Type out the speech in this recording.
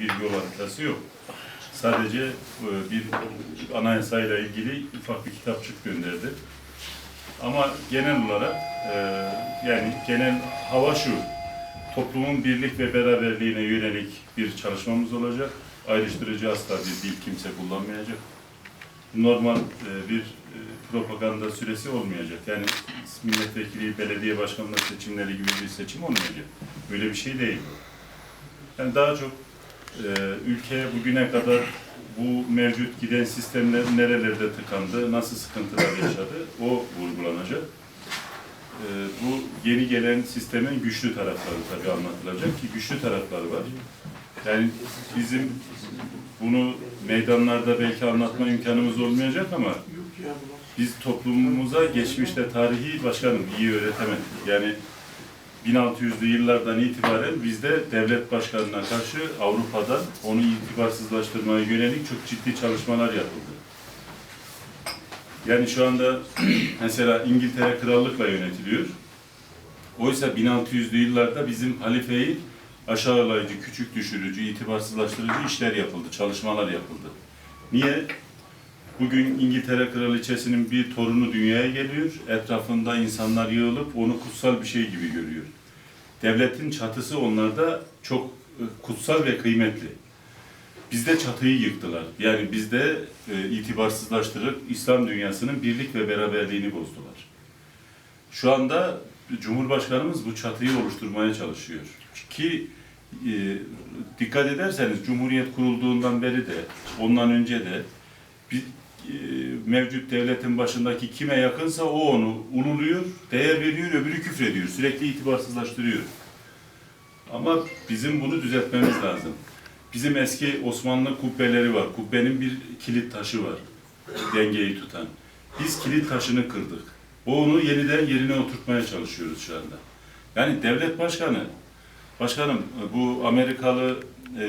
bir yol haritası yok. Sadece e, bir anayasayla ilgili ufak bir kitapçık gönderdi. Ama genel olarak e, yani genel hava şu, toplumun birlik ve beraberliğine yönelik bir çalışmamız olacak. Ayrıştırıcı asla bir dil kimse kullanmayacak. Normal e, bir propaganda süresi olmayacak. Yani milletvekili, belediye başkanlığı seçimleri gibi bir seçim olmayacak. Böyle bir şey değil. Yani daha çok ülke bugüne kadar bu mevcut giden sistemler nerelerde tıkandı, nasıl sıkıntılar yaşadı o vurgulanacak. E, bu yeni gelen sistemin güçlü tarafları tabii anlatılacak ki güçlü tarafları var. Yani bizim bunu meydanlarda belki anlatma imkanımız olmayacak ama biz toplumumuza geçmişte tarihi başkanım iyi öğretemedik. Yani 1600'lü yıllardan itibaren bizde devlet başkanına karşı Avrupa'dan onu itibarsızlaştırmaya yönelik çok ciddi çalışmalar yapıldı. Yani şu anda mesela İngiltere krallıkla yönetiliyor. Oysa 1600'lü yıllarda bizim halifeyi aşağılayıcı, küçük düşürücü, itibarsızlaştırıcı işler yapıldı, çalışmalar yapıldı. Niye? Bugün İngiltere Kraliçesi'nin bir torunu dünyaya geliyor, etrafında insanlar yığılıp onu kutsal bir şey gibi görüyor. Devletin çatısı onlarda çok e, kutsal ve kıymetli. Bizde çatıyı yıktılar. Yani bizde e, itibarsızlaştırıp İslam dünyasının birlik ve beraberliğini bozdular. Şu anda Cumhurbaşkanımız bu çatıyı oluşturmaya çalışıyor. Ki e, dikkat ederseniz Cumhuriyet kurulduğundan beri de ondan önce de bir, e, mevcut devletin başındaki kime yakınsa o onu ululuyor, değer veriyor, öbürü küfrediyor. Sürekli itibarsızlaştırıyor. Ama bizim bunu düzeltmemiz lazım. Bizim eski Osmanlı kubbeleri var. Kubbenin bir kilit taşı var. Dengeyi tutan. Biz kilit taşını kırdık. Onu yeniden yerine oturtmaya çalışıyoruz şu anda. Yani devlet başkanı, başkanım bu Amerikalı e,